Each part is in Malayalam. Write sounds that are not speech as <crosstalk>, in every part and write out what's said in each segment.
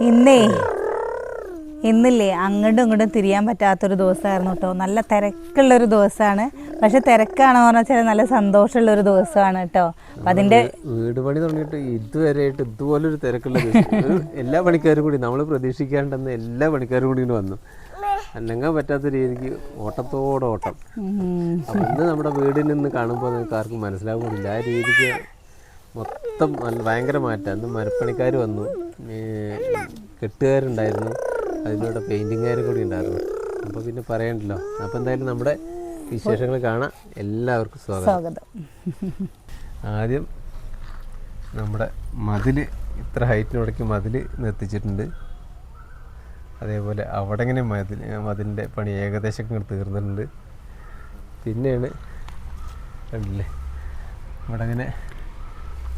ഇന്നേ. ഇന്നില്ലേ? അങ്ങോട്ടും ഇങ്ങോട്ടും തിരിയാൻ പറ്റാത്തൊരു ദിവസമായിരുന്നു കേട്ടോ. നല്ല തിരക്കുള്ളൊരു ദിവസമാണ്. പക്ഷെ തിരക്കാണെന്ന് പറഞ്ഞാൽ നല്ല സന്തോഷമുള്ള ഒരു ദിവസമാണ് കേട്ടോ. അതിന്റെ അതിന്റെ വീട് പണി തുടങ്ങിയിട്ട് ഇതുവരെയായിട്ട് ഇതുപോലൊരു തിരക്കുള്ള ദിവസം. എല്ലാ പണിക്കാരും കൂടി നമ്മൾ പ്രതീക്ഷിക്കാണ്ടെന്ന് എല്ലാ പണിക്കാരും കൂടി വന്നു. അനങ്ങാൻ പറ്റാത്ത രീതിക്ക് ഓട്ടത്തോടെ ഓട്ടം. അപ്പം ഇന്ന് നമ്മുടെ വീടിൽ നിന്ന് കാണുമ്പോൾ നിങ്ങൾക്ക് ആർക്കും മനസ്സിലാവുന്നില്ല. ആ രീതിക്ക് മൊത്തം ഭയങ്കര മാറ്റം. അന്ന് മരപ്പണിക്കാർ വന്നു. കെട്ടുകാരുണ്ടായിരുന്നു. അതിലൂടെ പെയിന്റിങ്ങുകാർ കൂടി ഉണ്ടായിരുന്നു. അപ്പോൾ പിന്നെ പറയണ്ടല്ലോ. അപ്പോൾ എന്തായാലും നമ്മുടെ വിശേഷങ്ങൾ കാണാം. എല്ലാവർക്കും സ്വാഗതം. സ്വാഗതം. ആദ്യം നമ്മുടെ മതിൽ ഇത്ര ഹൈറ്റിനോടേക്ക് മതിൽ നിർത്തിച്ചിട്ടുണ്ട്. അതേപോലെ അവിടെ ഇങ്ങനെ മതിൽ മതിലിന്റെ പണി ഏകദേശം തീർന്നിട്ടുണ്ട്. പിന്നെയാണ് കണ്ടില്ലേ? ഇവിടെ ഇങ്ങനെ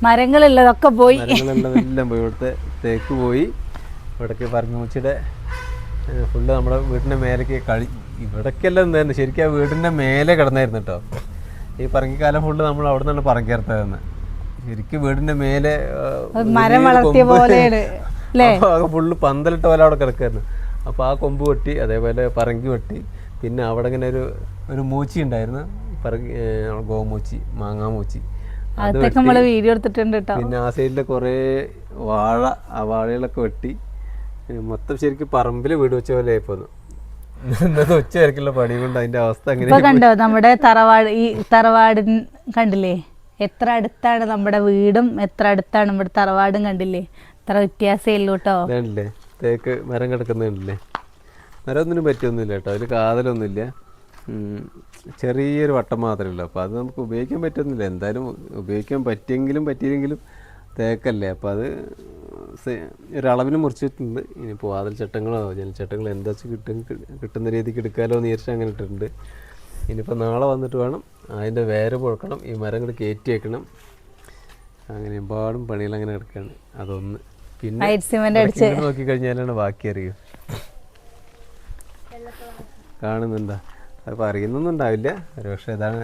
മരങ്ങളുള്ളതൊക്കെ പോയി. മരങ്ങളുള്ളതെല്ലാം പോയി. ഇവിടുത്തെ തേക്ക് പോയി. ഇവിടേക്ക് പറങ്ങൂച്ചിയുടെ ഫുള്ള് നമ്മുടെ വീടിന്റെ മേലേക്ക് കളി. ഇവിടേക്കെല്ലാം എന്തായിരുന്നു? ശരിക്കും ആ വീടിന്റെ മേലെ കിടന്നായിരുന്നു കേട്ടോ. ഈ പറങ്കിക്കാലം ഫുള്ള് നമ്മൾ അവിടെ നിന്നാണ് പറങ്കിയർത്തതെന്ന് ശരിക്കും വീടിന്റെ മേലെ മരം വളർത്തിയ പോലെ പോലെയാണ് ഫുള്ള് പന്തലിട്ട പോലെ അവിടെ കിടക്കായിരുന്നു. അപ്പോൾ ആ കൊമ്പ് വെട്ടി അതേപോലെ പറങ്കി വെട്ടി. പിന്നെ അവിടെ ഇങ്ങനെ ഒരു ഒരു മൂച്ചി ഉണ്ടായിരുന്നു പറങ്കി ഗോമൂച്ചി മാങ്ങാമൂച്ചി. അതൊക്കെ നമ്മൾ വീഡിയോ എടുത്തിട്ടുണ്ട് കേട്ടോ പിന്നെ ആ സൈഡിലെ കുറേ വാഴ ആ വാഴകളൊക്കെ വെട്ടി. മൊത്തം ശരിക്കും പറമ്പിൽ വീട് വെച്ച പോലെ ആയിപ്പോന്നു. ഉച്ച വരക്കുള്ള പണി കൊണ്ട് അതിന്റെ അവസ്ഥ അങ്ങനെ കണ്ടോ നമ്മുടെ തറവാട് ഈ തറവാടിൻ കണ്ടില്ലേ? എത്ര അടുത്താണ് നമ്മുടെ വീടും എത്ര അടുത്താണ് നമ്മുടെ തറവാടും കണ്ടില്ലേ? എത്ര വ്യത്യാസമേ ഉള്ളൂ കേട്ടോ ഇതാണല്ലേ തേക്ക് മരം കിടക്കുന്നുണ്ടല്ലേ മരം ഒന്നിനും പറ്റിയൊന്നുമില്ല കേട്ടോ അതിൽ കാതലൊന്നുമില്ല. ചെറിയൊരു വട്ടം മാത്രമേ ഉള്ളൂ അപ്പോൾ അത് നമുക്ക് ഉപയോഗിക്കാൻ പറ്റുന്നില്ല. എന്തായാലും ഉപയോഗിക്കാൻ പറ്റിയെങ്കിലും പറ്റിയില്ലെങ്കിലും തേക്കല്ലേ. അപ്പോൾ അത് ഒരളവിന് മുറിച്ചിട്ടുണ്ട്. ഇനിയിപ്പോൾ വാതിൽ ചട്ടങ്ങളോ ജലചട്ടങ്ങളോ എന്താ വെച്ച് കിട്ടും കിട്ടുന്ന രീതിക്ക് എടുക്കാമല്ലോ എന്ന് വിചാരിച്ച് അങ്ങനെ ഇട്ടിട്ടുണ്ട്. ഇനിയിപ്പോൾ നാളെ വന്നിട്ട് വേണം അതിന്റെ വേര് പുഴക്കണം ഈ മരങ്ങൾ കയറ്റി വെക്കണം. അങ്ങനെ ഒരുപാടും പണികൾ അങ്ങനെ കിടക്കുകയാണ് അതൊന്ന് പിന്നെ നോക്കി കഴിഞ്ഞാലാണ് ബാക്കി അറിയൂ. കാണുന്നുണ്ടാ? അതിപ്പോൾ അറിയുന്നൊന്നും ഉണ്ടാവില്ല. ഒരു പക്ഷേ ഇതാണ്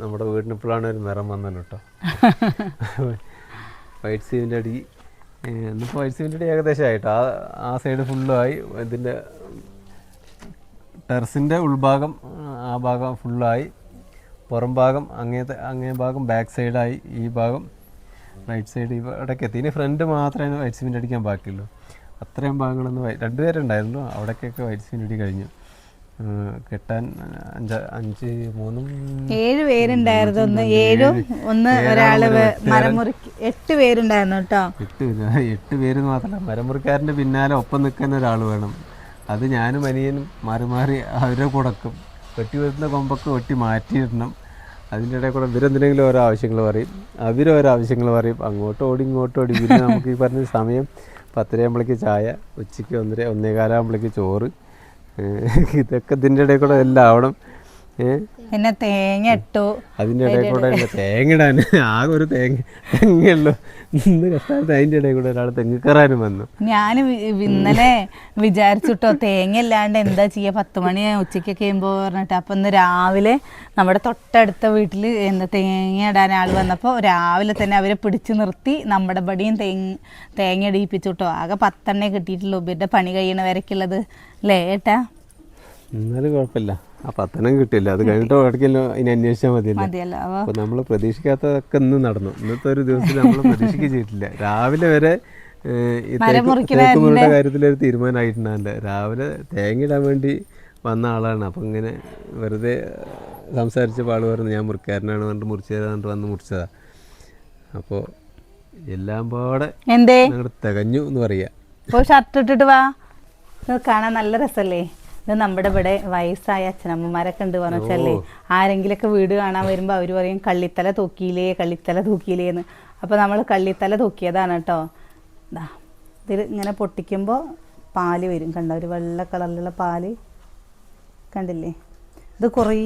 നമ്മുടെ വീടിന് ഇപ്പോഴാണ് ഒരു നിറം വന്നത് കേട്ടോ. <laughs> വൈറ്റ് സീവിന്റെ അടി ഇന്നിപ്പോൾ വൈറ്റ് സീവിന്റെ അടി ഏകദേശം ആയിട്ടോ. ആ ആ സൈഡ് ഫുള്ളുമായി ഇതിന്റെ ടെറസിന്റെ ഉൾഭാഗം ആ ഭാഗം ഫുള്ളായി പുറം ഭാഗം അങ്ങേത്തെ അങ്ങേ ഭാഗം ബാക്ക് സൈഡായി ഈ ഭാഗം റൈറ്റ് സൈഡ് ഇവിടേക്ക് എത്തി. ഇനി ഫ്രണ്ട് മാത്രമേ വൈറ്റ് സിമെന്റ് അടിക്കാൻ ബാക്കിയുള്ളൂ. അത്രയും ഭാഗങ്ങളൊന്നും രണ്ടുപേരുണ്ടായിരുന്നു. അവിടേക്കൊക്കെ വൈറ്റ് സിമെന്റ് അടി കഴിഞ്ഞു. കെട്ടാൻ അഞ്ച് അഞ്ച് മൂന്നും ഏഴ് പേരുണ്ടായിരുന്നു. ഒന്ന് ഏഴും ഒന്ന് ഒരാൾ മരമുറിക്ക് എട്ട് പേരുണ്ടായിരുന്നു കേട്ടോ. എട്ട് എട്ട് പേര് മാത്രമല്ല. മരമുറിക്കാരന്റെ പിന്നാലെ ഒപ്പം നിൽക്കുന്ന ഒരാൾ വേണം. അത് ഞാനും അനിയനും മാറി മാറി അവരെ കൊടുക്കും വെട്ടി വരുന്ന കൊമ്പൊക്കെ വെട്ടി മാറ്റിയിടണം. അതിന്റെ ഇടയിൽ കൂടെ ഇവരെന്തിനെങ്കിലും ഓരോ ആവശ്യങ്ങൾ പറയും. അവരോരോ ആവശ്യങ്ങൾ പറയും. അങ്ങോട്ടും ഓടി ഇങ്ങോട്ടും ഓടി. പിന്നെ നമുക്ക് ഈ പറഞ്ഞ സമയം പത്തരയാകുമ്പോഴേക്ക് ചായ ഉച്ചയ്ക്ക് ഒന്നര ഒന്നേകാലാകുമ്പോഴേക്ക് ചോറ്. ഇതൊക്കെ ഇതിന്റെ ഇടയിൽ കൂടെ എല്ലാം ആവണം പിന്നെ തേങ്ങ ഇട്ടു. അതിന്റെ ഇടയിൽ കൂടെ തേങ്ങ ഇടാൻ ആകെ ഒരു തേങ്ങ തേങ്ങയല്ലോ. ഇന്ന് കഷ്ടാലത്ത് അതിന്റെ ഇടയിൽ കൂടെ ഒരാൾ തെങ്ങ് കയറാനും വന്നു. ഞാൻ ഇന്നലെ വിചാരിച്ചിട്ടോ തേങ്ങ ഇല്ലാണ്ട് എന്താ ചെയ്യാ? പത്ത് മണി ഉച്ചയ്ക്കൊക്കെ കഴിയുമ്പോ പറഞ്ഞിട്ട് അപ്പൊ ഇന്ന് രാവിലെ നമ്മുടെ തൊട്ടടുത്ത വീട്ടിൽ എന്താ തേങ്ങ ഇടാൻ ആൾ വന്നപ്പോൾ രാവിലെ തന്നെ അവരെ പിടിച്ചു നിർത്തി നമ്മുടെ ബടിയും തേങ്ങ തേങ്ങ ഇടിയിപ്പിച്ചു കേട്ടോ ആകെ പത്തെണ്ണേ കിട്ടിയിട്ടുള്ളൂ. ഇവരുടെ പണി കഴിയണ വരയ്ക്കുള്ളത് അല്ലേ ഏട്ടാ? എന്നാലും കുഴപ്പമില്ല. ആ പത്തനം കിട്ടില്ല അത് കഴിഞ്ഞിട്ട് ഇടയ്ക്കല്ലോ ഇനി അന്വേഷിച്ചാൽ മതിയല്ലോ. അപ്പൊ നമ്മൾ പ്രതീക്ഷിക്കാത്തതൊക്കെ ഇന്ന് നടന്നു. ഇന്നത്തെ ഒരു ദിവസം നമ്മൾ പ്രതീക്ഷിക്കുക ചെയ്തിട്ടില്ല. രാവിലെ വരെ തേക്കുമുറിയുടെ കാര്യത്തിൽ ഒരു തീരുമാനമായിട്ടുണ്ടാവില്ല രാവിലെ തേങ്ങ ഇടാൻ വേണ്ടി വന്ന ആളാണ്. അപ്പം ഇങ്ങനെ വെറുതെ സംസാരിച്ച പാട് പറഞ്ഞു ഞാൻ മുറിക്കാരനാണ് പറഞ്ഞിട്ട് മുറിച്ചു പറഞ്ഞിട്ട് വന്ന് മുറിച്ചതാ. അപ്പോൾ എല്ലാം പാടെ ഞങ്ങൾ തികഞ്ഞു എന്ന് പറയാ. ഷർട്ട് ഇട്ടിട്ട് വാ. കാണാൻ നല്ല രസമല്ലേ ഇത് നമ്മുടെ ഇവിടെ വയസ്സായ അച്ഛനമ്മമാരൊക്കെ ഉണ്ട് പറഞ്ഞു വെച്ചല്ലേ ആരെങ്കിലൊക്കെ വീട് കാണാൻ വരുമ്പോൾ അവർ പറയും കള്ളിത്തല തൂക്കിയില്ലേ കള്ളിത്തല തൂക്കിയില്ലേ എന്ന്. അപ്പോൾ നമ്മൾ കള്ളിത്തല തൂക്കിയതാണ് കേട്ടോ. ദാ ഇതിൽ ഇങ്ങനെ പൊട്ടിക്കുമ്പോൾ പാൽ വരും കണ്ടോ? ഒരു വെള്ള കളറിലുള്ള പാൽ. കണ്ടില്ലേ? ഇത് കുറേ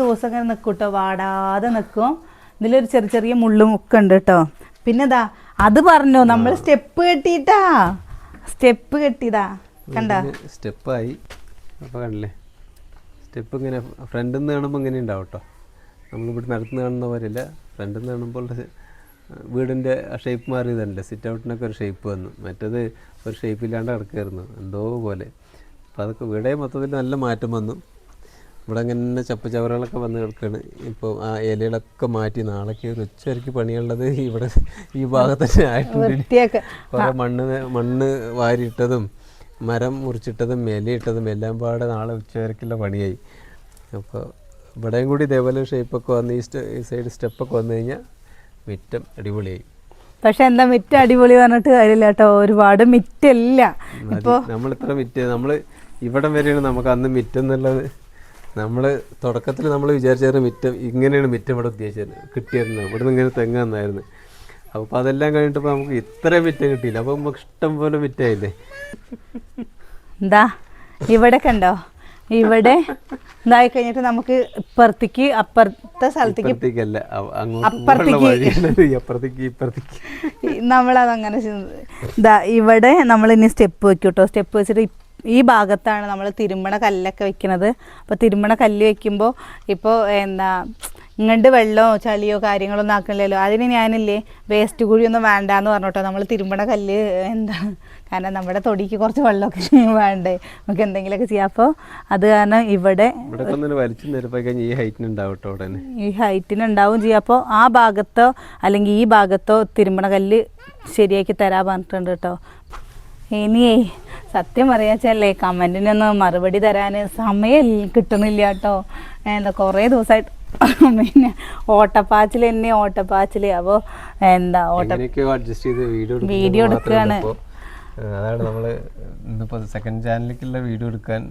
ദിവസം ഇങ്ങനെ നിൽക്കും കേട്ടോ വാടാതെ നിൽക്കും ഇതിലൊരു ചെറിയ ചെറിയ മുള്ളും ഒക്കെ ഉണ്ട് കേട്ടോ. പിന്നെ ഇതാ അത് പറഞ്ഞോ നമ്മൾ സ്റ്റെപ്പ് കെട്ടിയിട്ടാ. സ്റ്റെപ്പ് കെട്ടിയതാ. കണ്ട? സ്റ്റെപ്പായി. അപ്പോൾ കണ്ടില്ലേ? സ്റ്റെപ്പ് ഇങ്ങനെ ഫ്രണ്ടിൽ നിന്ന് കാണുമ്പോൾ ഇങ്ങനെ ഉണ്ടാവും കേട്ടോ നമ്മളിവിടെ നടത്തുന്ന കാണുന്ന പോലെയല്ല. ഫ്രണ്ടിൽ നിന്ന് കാണുമ്പോൾ വീടിന്റെ ഷേപ്പ് മാറിയതല്ലേ സിറ്റ് ഔട്ടിനൊക്കെ ഒരു ഷേപ്പ് വന്നു. മറ്റേത് ഒരു ഷേപ്പില്ലാണ്ട് കിടക്കായിരുന്നു. എന്തോ പോലെ. അപ്പോൾ അതൊക്കെ ഇവിടെ മൊത്തത്തിൽ നല്ല മാറ്റം വന്നു. ഇവിടെ അങ്ങനെ ചപ്പുചവറുകളൊക്കെ വന്ന് കിടക്കുകയാണ് ഇപ്പോൾ ആ ഇലകളൊക്കെ മാറ്റി നാളേക്ക് ഒരു ഉച്ചവരയ്ക്ക് പണിയുള്ളത് ഇവിടെ ഈ ഭാഗത്ത് തന്നെ ആയിട്ടുണ്ട്. കുറേ മണ്ണ് മണ്ണ് വാരിയിട്ടതും മരം മുറിച്ചിട്ടതും മേലയിട്ടതും എല്ലാം പാടെ നാളെ ഉച്ചവരക്കുള്ള പണിയായി. അപ്പോൾ ഇവിടെയും കൂടി ഇതേപോലെ ഷേപ്പൊക്കെ വന്ന് ഈ സ്റ്റെ ഈ സൈഡ് സ്റ്റെപ്പൊക്കെ വന്നു കഴിഞ്ഞാൽ മിറ്റം അടിപൊളിയായി. പക്ഷെ എന്താ മിറ്റ അടിപൊളി പറഞ്ഞിട്ട് കാര്യമില്ല കേട്ടോ. ഒരുപാട് മിറ്റല്ല. മതി. നമ്മൾ ഇത്ര മിറ്റ് നമ്മൾ ഇവിടം വരെയാണ് നമുക്ക് അന്ന് മിറ്റം എന്നുള്ളത്. നമ്മൾ തുടക്കത്തിൽ നമ്മൾ വിചാരിച്ചായിരുന്നു മിറ്റം ഇങ്ങനെയാണ് മിറ്റം ഇവിടെ ഉദ്ദേശിച്ചത് കിട്ടിയിരുന്നത് ഇവിടെ നിന്ന് ഇങ്ങനെ തെങ്ങ് തന്നായിരുന്നു അപ്പോൾ അതെല്ലാം കഴിഞ്ഞിട്ട് നമുക്ക് ഇത്രയും വിറ്റ കിട്ടിയില്ല. അപ്പോൾ നമുക്ക് ഇഷ്ടം പോലെ മിറ്റായില്ലേ എന്താ? ഇവിടെ കണ്ടോ? ഇവിടെ ഇതായി കഴിഞ്ഞിട്ട് നമുക്ക് ഇപ്പുറത്തേക്ക് അപ്പുറത്തെ സ്ഥലത്തേക്ക് അപ്പുറത്തേക്ക്. നമ്മളതങ്ങനെ ഇതാ ഇവിടെ നമ്മൾ ഇനി സ്റ്റെപ്പ് വെക്കും കേട്ടോ സ്റ്റെപ്പ് വെച്ചിട്ട് ഈ ഭാഗത്താണ് നമ്മൾ തിരുമണ കല്ലൊക്കെ വെക്കുന്നത് അപ്പോൾ തിരുമണ കല്ല് വെക്കുമ്പോൾ ഇപ്പോൾ എന്താ ഇങ്ങോട്ട് വെള്ളമോ ചളിയോ കാര്യങ്ങളൊന്നും ആക്കണില്ലല്ലോ. അതിന് ഞാനില്ലേ വേസ്റ്റ് കുഴിയൊന്നും വേണ്ടാന്ന് പറഞ്ഞോട്ടോ. നമ്മൾ തിരുമ്പണ കല്ല് എന്താ കാരണം നമ്മുടെ തൊടിക്ക് കുറച്ച് വെള്ളമൊക്കെ വേണ്ടേ. നമുക്ക് എന്തെങ്കിലുമൊക്കെ ചെയ്യാം. അപ്പോൾ അത് കാരണം ഇവിടെ ഈ ഹൈറ്റിന് ഉണ്ടാവും കേട്ടോ ഈ ഹൈറ്റിന് ഉണ്ടാവും അപ്പോൾ ആ ഭാഗത്തോ അല്ലെങ്കിൽ ഈ ഭാഗത്തോ തിരുമ്പണ കല്ല് ശരിയാക്കി തരാൻ പറഞ്ഞിട്ടുണ്ട് കേട്ടോ. ഇനിയേ സത്യം പറയാച്ചല്ലേ കമന്റിനൊന്നും മറുപടി തരാൻ സമയം കിട്ടുന്നില്ല കേട്ടോ. എന്താ കുറേ ദിവസമായിട്ട് <laughs> പിന്നെ ഓട്ടപ്പാച്ചിൽ തന്നെ ഓട്ടപ്പാച്ചിൽ. അപ്പോൾ എന്താ ഓട്ട വീഡിയോ എടുക്കുകയാണ്. അതാണ് നമ്മൾ ഇന്നിപ്പോൾ സെക്കൻഡ് ചാനലിലേക്കുള്ള വീഡിയോ എടുക്കാൻ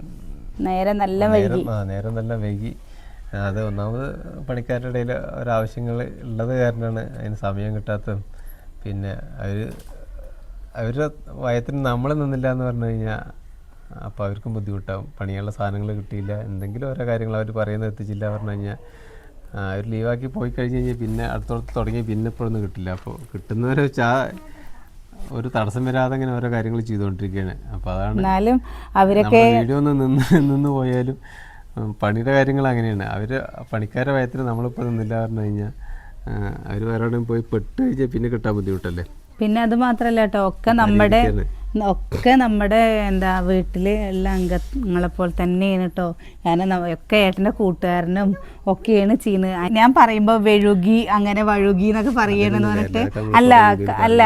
നേരെ നല്ല വൈകി. നേരം നല്ല വൈകി. അത് ഒന്നാമത് പണിക്കാരുടെ ഇടയിൽ ഒരാവശ്യങ്ങൾ ഉള്ളത് കാരണമാണ് അതിന് സമയം കിട്ടാത്തതും. പിന്നെ അവർ അവരുടെ വയത്തിന് നമ്മൾ നിന്നില്ല എന്ന് പറഞ്ഞു കഴിഞ്ഞാൽ അപ്പോൾ അവർക്കും ബുദ്ധിമുട്ടാവും. പണിയുള്ള സാധനങ്ങൾ കിട്ടിയില്ല. എന്തെങ്കിലും ഓരോ കാര്യങ്ങൾ അവർ പറയുന്നത് എത്തിച്ചില്ല പറഞ്ഞു കഴിഞ്ഞാൽ അവർ ലീവാക്കി പോയി കഴിഞ്ഞ് കഴിഞ്ഞാൽ പിന്നെ അടുത്തോടത്ത് തുടങ്ങി പിന്നെ ഇപ്പോഴൊന്നും കിട്ടില്ല. അപ്പോൾ കിട്ടുന്നവരെ ചാ ഒരു തടസ്സം വരാതെ ഇങ്ങനെ ഓരോ കാര്യങ്ങൾ ചെയ്തുകൊണ്ടിരിക്കുകയാണ്. അപ്പോൾ അതാണ് എന്നാലും അവരൊക്കെ വീഡിയോ ഒന്ന് നിന്ന് <laughs> നിന്ന് പോയാലും പണിയുടെ കാര്യങ്ങൾ അങ്ങനെയാണ്. അവർ പണിക്കാരുടെ ഭയത്തിന് നമ്മളിപ്പോൾ നിന്നില്ല പറഞ്ഞു കഴിഞ്ഞാൽ അവർ വേറെ പോയി പെട്ട് കഴിഞ്ഞാൽ പിന്നെ കിട്ടാൻ ബുദ്ധിമുട്ടല്ലേ? പിന്നെ അത് മാത്രല്ല കേട്ടോ. ഒക്കെ നമ്മുടെ ഒക്കെ നമ്മുടെ എന്താ വീട്ടിലെ എല്ലാ അംഗങ്ങളെ പോലെ തന്നെയാണ് കേട്ടോ ഞാൻ ഒക്കെ ഏട്ടന്റെ കൂട്ടുകാരനും ഒക്കെയാണ് ചെയ്യുന്നത്. ഞാൻ പറയുമ്പോൾ വെഴുകി അങ്ങനെ വഴുകി എന്നൊക്കെ പറയണെന്ന് പറഞ്ഞിട്ട്. അല്ല അല്ല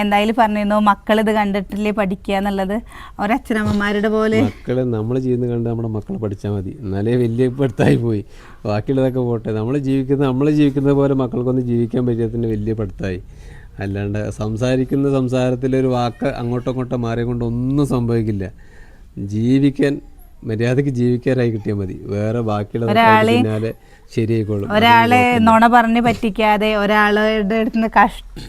എന്തായാലും പറഞ്ഞിരുന്നു മക്കൾ ഇത് കണ്ടിട്ടില്ലേ പഠിക്കുക എന്നുള്ളത്? ഒരച്ഛനമ്മമാരുടെ പോലെ. മക്കളെ നമ്മൾ ചെയ്യുന്നത് കണ്ട് നമ്മുടെ മക്കൾ പഠിച്ചാൽ മതി. എന്നാലേ വലിയ പഠിത്തമായി പോയി. ബാക്കിയുള്ളതൊക്കെ പോട്ടെ. നമ്മൾ ജീവിക്കുന്ന നമ്മൾ ജീവിക്കുന്നത് പോലെ മക്കൾക്കൊന്നും ജീവിക്കാൻ പറ്റിയതിന് വലിയ പഠിത്തമായി അല്ലാണ്ട് സംസാരിക്കുന്ന സംസാരത്തിലൊരു വാക്ക് അങ്ങോട്ടും ഇങ്ങോട്ടും മാറിയ കൊണ്ട് ഒന്നും സംഭവിക്കില്ല. ജീവിക്കാൻ മര്യാദയ്ക്ക് ജീവിക്കാനായി കിട്ടിയാൽ മതി. വേറെ ബാക്കിയുള്ള പിന്നാലെ ശരിയായിക്കോളും. ഒരാളെ നുണ പറഞ്ഞ് പറ്റിക്കാതെ ഒരാളുടെ അടുത്ത്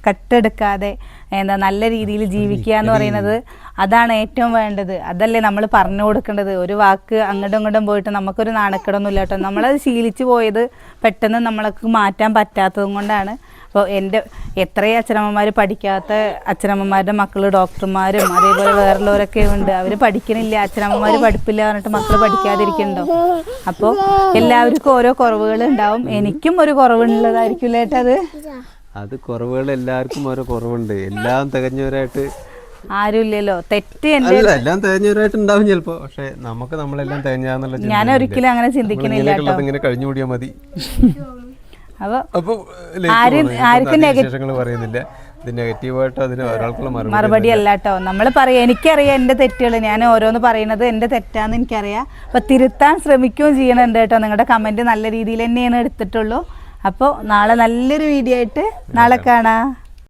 കട്ടെടുക്കാതെ എന്താ നല്ല രീതിയിൽ ജീവിക്കുക എന്ന് പറയുന്നത് അതാണ് ഏറ്റവും വേണ്ടത്. അതല്ലേ നമ്മൾ പറഞ്ഞു കൊടുക്കേണ്ടത്. ഒരു വാക്ക് അങ്ങോട്ടും ഇങ്ങോട്ടും പോയിട്ട് നമുക്കൊരു നാണക്കേടൊന്നും ഇല്ല കേട്ടോ. നമ്മളത് ശീലിച്ചു പോയത് പെട്ടെന്ന് നമ്മൾക്ക് മാറ്റാൻ പറ്റാത്തതും കൊണ്ടാണ്. അപ്പോൾ എന്റെ എത്രയും അച്ഛനമ്മമാർ പഠിക്കാത്ത അച്ഛനമ്മമാരുടെ മക്കൾ ഡോക്ടർമാരും അതേപോലെ വേറുള്ളവരൊക്കെ ഉണ്ട്. അവർ പഠിക്കണില്ല. അച്ഛനമ്മമാർ പഠിപ്പില്ല പറഞ്ഞിട്ട് മക്കൾ പഠിക്കാതിരിക്കണ്ടോ അപ്പോൾ എല്ലാവർക്കും ഓരോ കുറവുകൾ ഉണ്ടാവും എനിക്കും ഒരു കുറവുള്ളതായിരിക്കും അത്? അത് കുറവുകൾ എല്ലാവർക്കും ഓരോ കുറവുണ്ട്. എല്ലാം തികഞ്ഞവരായിട്ട് ആരുമില്ലല്ലോ. തെറ്റ് എല്ലാം തികഞ്ഞവരായിട്ട് ഉണ്ടാവും ചിലപ്പോ. പക്ഷെ നമുക്ക് നമ്മളെല്ലാം തികഞ്ഞാന്നുള്ള ഞാൻ ഒരിക്കലും അങ്ങനെ ചിന്തിക്കുന്നില്ല ഇങ്ങനെ കഴിഞ്ഞു കൂടിയാ മതി. <laughs> അപ്പൊ ആരും- ആർക്കും പറയുന്നില്ല. മറുപടി അല്ല കേട്ടോ നമ്മൾ പറയാം എനിക്കറിയാം എന്റെ തെറ്റുകൾ ഞാൻ ഓരോന്ന് പറയുന്നത് എന്റെ തെറ്റാന്ന് എനിക്കറിയാം. അപ്പോൾ തിരുത്താൻ ശ്രമിക്കുകയും ചെയ്യണുണ്ട് കേട്ടോ. നിങ്ങളുടെ കമന്റ് നല്ല രീതിയിൽ തന്നെയാണ് എടുത്തിട്ടുള്ളൂ. അപ്പോൾ നാളെ നല്ലൊരു വീഡിയോ ആയിട്ട് നാളെ കാണാം.